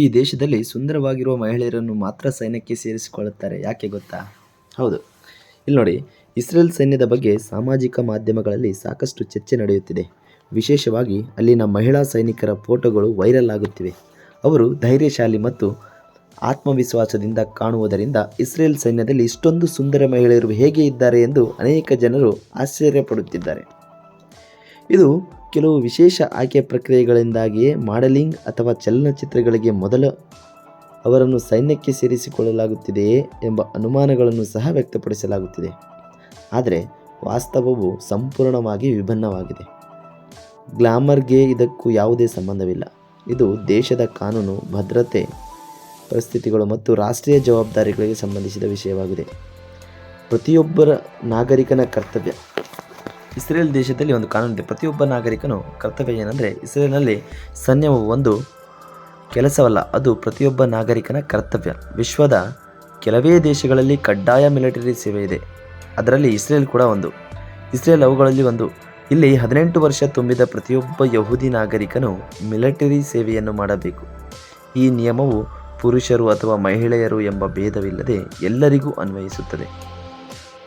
ಈ ದೇಶದಲ್ಲಿ ಸುಂದರವಾಗಿರುವ ಮಹಿಳೆಯರನ್ನು ಮಾತ್ರ ಸೈನ್ಯಕ್ಕೆ ಸೇರಿಸಿಕೊಳ್ಳುತ್ತಾರೆ. ಯಾಕೆ ಗೊತ್ತಾ? ಹೌದು. ಇಲ್ಲಿ ನೋಡಿ, ಇಸ್ರೇಲ್ ಸೈನ್ಯದ ಬಗ್ಗೆ ಸಾಮಾಜಿಕ ಮಾಧ್ಯಮಗಳಲ್ಲಿ ಸಾಕಷ್ಟು ಚರ್ಚೆ ನಡೆಯುತ್ತಿದೆ. ವಿಶೇಷವಾಗಿ ಅಲ್ಲಿನ ಮಹಿಳಾ ಸೈನಿಕರ ಫೋಟೋಗಳು ವೈರಲ್ ಆಗುತ್ತಿವೆ. ಅವರು ಧೈರ್ಯಶಾಲಿ ಮತ್ತು ಆತ್ಮವಿಶ್ವಾಸದಿಂದ ಕಾಣುವುದರಿಂದ ಇಸ್ರೇಲ್ ಸೈನ್ಯದಲ್ಲಿ ಇಷ್ಟೊಂದು ಸುಂದರ ಮಹಿಳೆಯರು ಹೇಗೆ ಇದ್ದಾರೆ ಎಂದು ಅನೇಕ ಜನರು ಆಶ್ಚರ್ಯಪಡುತ್ತಿದ್ದಾರೆ. ಇದು ಕೆಲವು ವಿಶೇಷ ಆಯ್ಕೆ ಪ್ರಕ್ರಿಯೆಗಳಿಂದಾಗಿಯೇ ಮಾಡೆಲಿಂಗ್ ಅಥವಾ ಚಲನಚಿತ್ರಗಳಿಗೆ ಮೊದಲು ಅವರನ್ನು ಸೈನ್ಯಕ್ಕೆ ಸೇರಿಸಿಕೊಳ್ಳಲಾಗುತ್ತಿದೆಯೇ ಎಂಬ ಅನುಮಾನಗಳನ್ನು ಸಹ ವ್ಯಕ್ತಪಡಿಸಲಾಗುತ್ತಿದೆ. ಆದರೆ ವಾಸ್ತವವು ಸಂಪೂರ್ಣವಾಗಿ ವಿಭಿನ್ನವಾಗಿದೆ. ಗ್ಲಾಮರ್ಗೆ ಇದಕ್ಕೂ ಯಾವುದೇ ಸಂಬಂಧವಿಲ್ಲ. ಇದು ದೇಶದ ಕಾನೂನು, ಭದ್ರತೆ, ಪರಿಸ್ಥಿತಿಗಳು ಮತ್ತು ರಾಷ್ಟ್ರೀಯ ಜವಾಬ್ದಾರಿಗಳಿಗೆ ಸಂಬಂಧಿಸಿದ ವಿಷಯವಾಗಿದೆ. ಪ್ರತಿಯೊಬ್ಬರ ನಾಗರಿಕನ ಕರ್ತವ್ಯ. ಇಸ್ರೇಲ್ ದೇಶದಲ್ಲಿ ಒಂದು ಕಾನೂನಿದೆ. ಪ್ರತಿಯೊಬ್ಬ ನಾಗರಿಕನು ಕರ್ತವ್ಯ ಏನಂದರೆ ಇಸ್ರೇಲ್ನಲ್ಲಿ ಸೈನ್ಯವು ಒಂದು ಕೆಲಸವಲ್ಲ, ಅದು ಪ್ರತಿಯೊಬ್ಬ ನಾಗರಿಕನ ಕರ್ತವ್ಯ. ವಿಶ್ವದ ಕೆಲವೇ ದೇಶಗಳಲ್ಲಿ ಕಡ್ಡಾಯ ಮಿಲಿಟರಿ ಸೇವೆ ಇದೆ. ಅದರಲ್ಲಿ ಇಸ್ರೇಲ್ ಕೂಡ ಒಂದು. ಇಸ್ರೇಲ್ ಅವುಗಳಲ್ಲಿ ಒಂದು. ಇಲ್ಲಿ ಹದಿನೆಂಟು ವರ್ಷ ತುಂಬಿದ ಪ್ರತಿಯೊಬ್ಬ ಯಹೂದಿ ನಾಗರಿಕನು ಮಿಲಿಟರಿ ಸೇವೆಯನ್ನು ಮಾಡಬೇಕು. ಈ ನಿಯಮವು ಪುರುಷರು ಅಥವಾ ಮಹಿಳೆಯರು ಎಂಬ ಭೇದವಿಲ್ಲದೆ ಎಲ್ಲರಿಗೂ ಅನ್ವಯಿಸುತ್ತದೆ.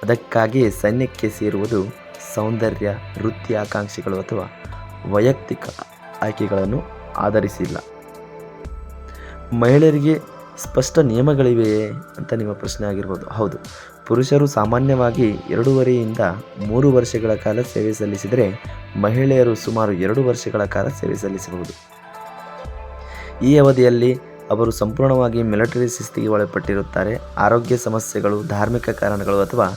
ಅದಕ್ಕಾಗಿಯೇ ಸೈನ್ಯಕ್ಕೆ ಸೇರುವುದು ಸೌಂದರ್ಯ, ವೃತ್ತಿ ಆಕಾಂಕ್ಷೆಗಳು ಅಥವಾ ವೈಯಕ್ತಿಕ ಆಯ್ಕೆಗಳನ್ನು ಆಧರಿಸಿಲ್ಲ. ಮಹಿಳೆಯರಿಗೆ ಸ್ಪಷ್ಟ ನಿಯಮಗಳಿವೆಯೇ ಅಂತ ನಿಮ್ಮ ಪ್ರಶ್ನೆ ಆಗಿರ್ಬೋದು. ಹೌದು. ಪುರುಷರು ಸಾಮಾನ್ಯವಾಗಿ ಎರಡೂವರೆಯಿಂದ ಮೂರು ವರ್ಷಗಳ ಕಾಲ ಸೇವೆ ಸಲ್ಲಿಸಿದರೆ ಮಹಿಳೆಯರು ಸುಮಾರು ಎರಡು ವರ್ಷಗಳ ಕಾಲ ಸೇವೆ ಸಲ್ಲಿಸಬಹುದು. ಈ ಅವಧಿಯಲ್ಲಿ ಅವರು ಸಂಪೂರ್ಣವಾಗಿ ಮಿಲಿಟರಿ ಶಿಸ್ತಿಗೆ ಒಳಪಟ್ಟಿರುತ್ತಾರೆ. ಆರೋಗ್ಯ ಸಮಸ್ಯೆಗಳು, ಧಾರ್ಮಿಕ ಕಾರಣಗಳು ಅಥವಾ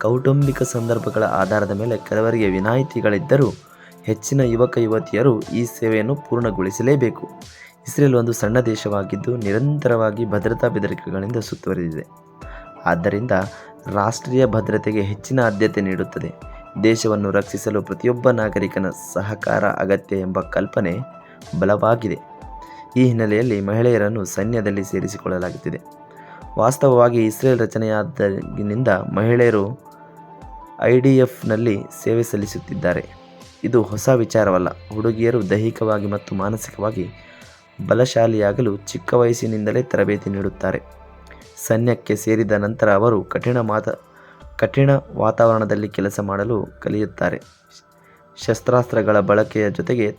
ಕೌಟುಂಬಿಕ ಸಂದರ್ಭಗಳ ಆಧಾರದ ಮೇಲೆ ಕೆಲವರಿಗೆ ವಿನಾಯಿತಿಗಳಿದ್ದರೂ ಹೆಚ್ಚಿನ ಯುವಕ ಯುವತಿಯರು ಈ ಸೇವೆಯನ್ನು ಪೂರ್ಣಗೊಳಿಸಲೇಬೇಕು. ಇಸ್ರೇಲ್ ಒಂದು ಸಣ್ಣ ದೇಶವಾಗಿದ್ದು ನಿರಂತರವಾಗಿ ಭದ್ರತಾ ಬೆದರಿಕೆಗಳಿಂದ ಸುತ್ತುವರಿದಿದೆ. ಆದ್ದರಿಂದ ರಾಷ್ಟ್ರೀಯ ಭದ್ರತೆಗೆ ಹೆಚ್ಚಿನ ಆದ್ಯತೆ ನೀಡುತ್ತದೆ. ದೇಶವನ್ನು ರಕ್ಷಿಸಲು ಪ್ರತಿಯೊಬ್ಬ ನಾಗರಿಕನ ಸಹಕಾರ ಅಗತ್ಯ ಎಂಬ ಕಲ್ಪನೆ ಬಲವಾಗಿದೆ. ಈ ಹಿನ್ನೆಲೆಯಲ್ಲಿ ಮಹಿಳೆಯರನ್ನು ಸೈನ್ಯದಲ್ಲಿ ಸೇರಿಸಿಕೊಳ್ಳಲಾಗುತ್ತಿದೆ. ವಾಸ್ತವವಾಗಿ ಇಸ್ರೇಲ್ ರಚನೆಯಾದಾಗಿನಿಂದ ಮಹಿಳೆಯರು ಐ ಡಿ ಎಫ್ನಲ್ಲಿ ಸೇವೆ ಸಲ್ಲಿಸುತ್ತಿದ್ದಾರೆ. ಇದು ಹೊಸ ವಿಚಾರವಲ್ಲ. ಹುಡುಗಿಯರು ದೈಹಿಕವಾಗಿ ಮತ್ತು ಮಾನಸಿಕವಾಗಿ ಬಲಶಾಲಿಯಾಗಲು ಚಿಕ್ಕ ವಯಸ್ಸಿನಿಂದಲೇ ತರಬೇತಿ ನೀಡುತ್ತಾರೆ. ಸೈನ್ಯಕ್ಕೆ ಸೇರಿದ ನಂತರ ಅವರು ಕಠಿಣ ಮಾತ, ಕಠಿಣ ವಾತಾವರಣದಲ್ಲಿ ಕೆಲಸ ಮಾಡಲು ಕಲಿಯುತ್ತಾರೆ. ಶಸ್ತ್ರಾಸ್ತ್ರಗಳ ಬಳಕೆಯ ಜೊತೆಗೆ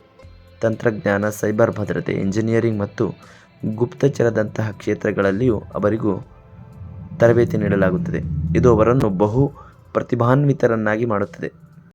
ತಂತ್ರಜ್ಞಾನ, ಸೈಬರ್ ಭದ್ರತೆ, ಇಂಜಿನಿಯರಿಂಗ್ ಮತ್ತು ಗುಪ್ತಚರದಂತಹ ಕ್ಷೇತ್ರಗಳಲ್ಲಿಯೂ ಅವರಿಗೂ ತರಬೇತಿ ನೀಡಲಾಗುತ್ತದೆ. ಇದು ಅವರನ್ನು ಬಹು ಪ್ರತಿಭಾನ್ವಿತರನ್ನಾಗಿ ಮಾಡುತ್ತದೆ.